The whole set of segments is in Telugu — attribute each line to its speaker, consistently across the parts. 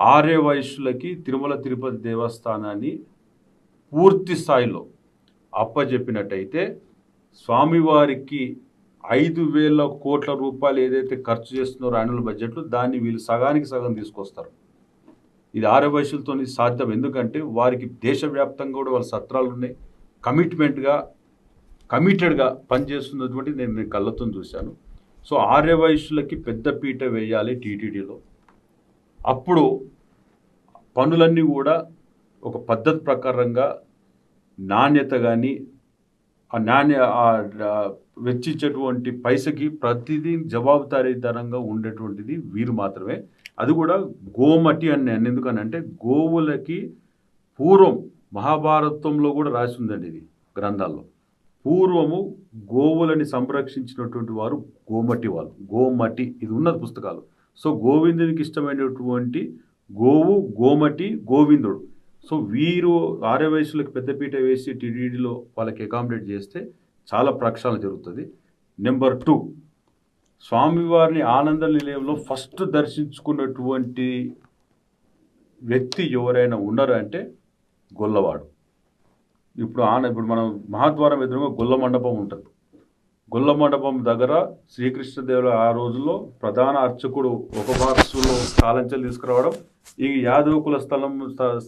Speaker 1: ఆర్య వయస్సులకి తిరుమల తిరుపతి దేవస్థానాన్ని పూర్తి స్థాయిలో అప్పజెప్పినట్టయితే స్వామివారికి ఐదు వేల కోట్ల రూపాయలు ఏదైతే ఖర్చు చేస్తున్నారో యాన్యువల్ బడ్జెట్లో దాన్ని వీళ్ళు సగానికి సగం తీసుకొస్తారు. ఇది ఆర్య వయసులతో సాధ్యం. ఎందుకంటే వారికి దేశవ్యాప్తంగా కూడా వాళ్ళ సత్రాలు ఉన్నాయి. కమిట్మెంట్గా కమిటెడ్గా పనిచేస్తున్నటువంటి నేను నేను కళ్ళతో చూశాను. సో ఆర్య వయసులకి పెద్ద పీట వేయాలి టీటీడీలో. అప్పుడు పనులన్నీ కూడా ఒక పద్ధతి ప్రకారంగా నాణ్యత కానీ ఆ నాణ్య వెచ్చించేటువంటి పైసకి ప్రతిదీ జవాబుదారీతనంగా ఉండేటువంటిది వీరు మాత్రమే. అది కూడా గోమటి అని ఎందుకనంటే గోవులకి పూర్వం మహాభారతంలో కూడా రాసి ఉందండి ఇది గ్రంథాల్లో. పూర్వము గోవులని సంరక్షించినటువంటి వారు గోమటి వాళ్ళు గోమటి ఇది ఉన్నది పుస్తకాలు. సో గోవిందునికి ఇష్టమైనటువంటి గోవు గోమటి గోవిందుడు. సో వీరు ఆర్యవయసులకు పెద్దపీట వేసి టీడీడీలో వాళ్ళకి అకామిడేట్ చేస్తే చాలా ప్రక్షాళన జరుగుతుంది. నెంబర్ టూ స్వామివారిని ఆనంద నిలయంలో ఫస్ట్ దర్శించుకున్నటువంటి వ్యక్తి ఎవరైనా ఉన్నారు అంటే గొల్లవాడు. ఇప్పుడు ఆన ఇప్పుడు మనం మహాద్వారం ఎదురుగా గొల్ల మండపం ఉంటుంది. గొల్ల మండపం దగ్గర శ్రీకృష్ణదేవుల ఆ రోజుల్లో ప్రధాన అర్చకుడు ఒక బాక్సులో తాళంచెలు తీసుకురావడం ఈ యాదవ కుల స్థలం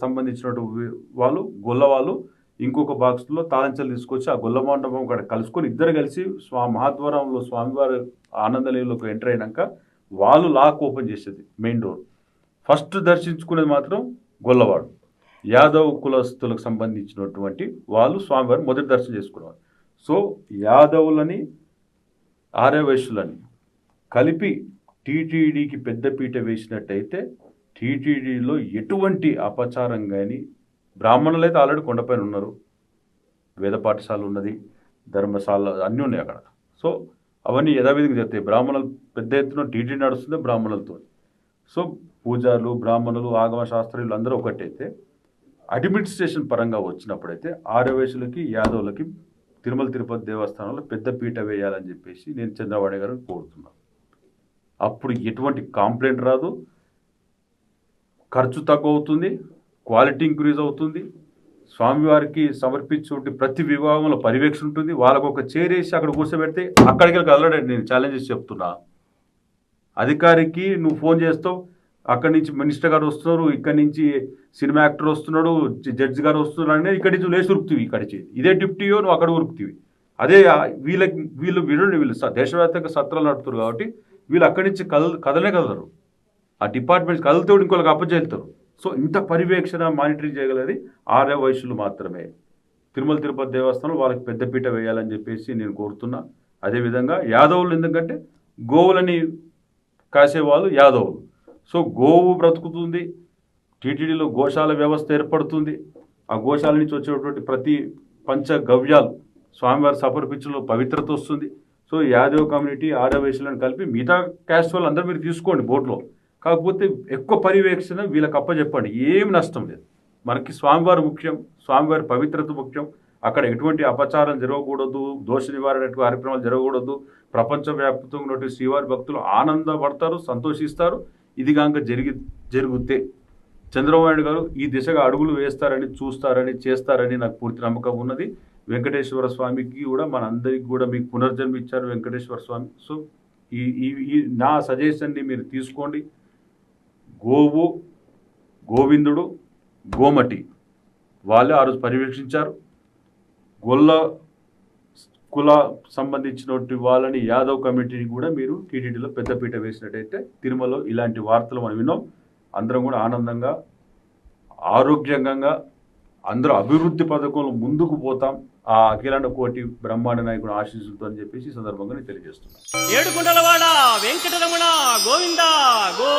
Speaker 1: సంబంధించినటువంటి వాళ్ళు గొల్ల వాళ్ళు ఇంకొక బాక్స్లో తాళంచెలు తీసుకొచ్చి ఆ గొల్ల మండపం అక్కడ కలుసుకొని ఇద్దరు కలిసి స్వా మహాద్వారంలో స్వామివారి ఆనందలీలోకి ఎంటర్ అయినాక వాళ్ళు లాక్ ఓపెన్ చేసేది మెయిన్ డోర్. ఫస్ట్ దర్శించుకునేది మాత్రం గొల్లవాడు యాదవ్ కులస్తులకు సంబంధించినటువంటి వాళ్ళు స్వామివారిని మొదటి దర్శనం చేసుకునేవారు. సో యాదవులని ఆర్యవైశ్యులని కలిపి టీటీడీకి పెద్దపీట వేసినట్టయితే టీటీడీలో ఎటువంటి అపచారం కానీ బ్రాహ్మణులు అయితే ఆల్రెడీ కొండపైన ఉన్నారు. వేద పాఠశాల ఉన్నది ధర్మశాల అన్నీ ఉన్నాయి అక్కడ. సో అవన్నీ యథావిధిగా జరుగుతాయి. బ్రాహ్మణులు పెద్ద ఎత్తున టీటీ నడుస్తుంది బ్రాహ్మణులతో. సో పూజారులు బ్రాహ్మణులు ఆగమ శాస్త్రీయులు అందరూ ఒకటైతే అడ్మినిస్ట్రేషన్ పరంగా వచ్చినప్పుడైతే ఆర్యవయసులకి యాదవులకి తిరుమల తిరుపతి దేవస్థానంలో పెద్ద పీట వేయాలని చెప్పేసి నేను చంద్రబాబు గారిని కోరుతున్నాను అప్పుడు ఎటువంటి కంప్లైంట్ రాదు. ఖర్చు తక్కువ అవుతుంది క్వాలిటీ ఇంక్రీజ్ అవుతుంది. స్వామివారికి సమర్పించే ప్రతి విభాగంలో పర్యవేక్షణ ఉంటుంది. వాళ్ళకు ఒక చేరేసి అక్కడ కూర్చోబెడితే అక్కడికి వెళ్ళి కదలడండి నేను ఛాలెంజెస్ చెప్తున్నా. అధికారికి నువ్వు ఫోన్ చేస్తావు అక్కడి నుంచి మినిస్టర్ గారు వస్తున్నారు ఇక్కడి నుంచి సినిమా యాక్టర్ వస్తున్నాడు జడ్జి గారు వస్తున్నాడు అనేది ఇక్కడి నుంచి లేచి ఉరుకుతీవి ఇక్కడి ఇదే డిప్టీయో నువ్వు అక్కడ ఉరుకుతీవి. అదే వీళ్ళకి వీళ్ళు వీళ్ళు వీళ్ళు దేశవ్యాప్తంగా సత్రాలు నడుపుతారు కాబట్టి వీళ్ళు అక్కడి నుంచి కదల కదలే కదలరు. ఆ డిపార్ట్మెంట్స్ కదిలితే ఇంకోళ్ళకి అప్పచెల్తారు సో ఇంత పర్యవేక్షణ మానిటరింగ్ చేయగలది ఆరే వయసులు మాత్రమే. తిరుమల తిరుపతి దేవస్థానం వాళ్ళకి పెద్దపీట వేయాలని చెప్పేసి నేను కోరుతున్నా. అదేవిధంగా యాదవులు ఎందుకంటే గోవులని కాసేవాళ్ళు యాదవులు. సో గోవు బ్రతుకుతుంది టీటీడీలో గోశాల వ్యవస్థ ఏర్పడుతుంది. ఆ గోశాల నుంచి వచ్చేటువంటి ప్రతి పంచ గవ్యాలు స్వామివారి సమర్పించలో పవిత్రత వస్తుంది. సో యాదవ్ కమ్యూనిటీ ఆర్యవేశులను కలిపి మిగతా క్యాస్ట్ వాళ్ళు అందరూ మీరు తీసుకోండి బోట్లో. కాకపోతే ఎక్కువ పర్యవేక్షణ వీళ్ళకి అప్పచెప్పండి ఏం నష్టం లేదు. మనకి స్వామివారి ముఖ్యం స్వామివారి పవిత్రత ముఖ్యం. అక్కడ ఎటువంటి అపచారం జరగకూడదు దోష నివారణ కార్యక్రమాలు జరగకూడదు. ప్రపంచవ్యాప్తంగా ఉన్నటువంటి శ్రీవారి భక్తులు ఆనందపడతారు సంతోషిస్తారు. ఇది కాక జరిగి జరిగితే. చంద్రబాబు నాయుడు గారు ఈ దిశగా అడుగులు వేస్తారని చూస్తారని చేస్తారని నాకు పూర్తి నమ్మకం ఉన్నది. వెంకటేశ్వర స్వామికి కూడా మన అందరికి కూడా మీకు పునర్జన్మ ఇచ్చారు వెంకటేశ్వర స్వామి. సో ఈ ఈ ఈ నా సజెషన్ని మీరు తీసుకోండి. గోవు గోవిందుడు గోమటి వాళ్ళే ఆ రోజు పర్యవేక్షించారు. గొల్ల కుల సంబంధించినటువంటి వాళ్ళని యాదవ్ కమిటీని కూడా మీరు టీటీడీలో పెద్దపీట వేసినట్టయితే తిరుమలలో ఇలాంటి వార్తలు మనం విన్నాం. అందరం కూడా ఆనందంగా ఆరోగ్యంగా అందరూ అభివృద్ధి పథకంలో ముందుకు పోతాం. ఆ అఖిలాండ కోటి బ్రహ్మాండ నాయకుడు ఆశీస్సులతో అని చెప్పేసి సందర్భంగా నేను తెలియజేస్తున్నాను.
Speaker 2: ఏడుకుంటలవాడ వెంకటరమణ గోవిందా గో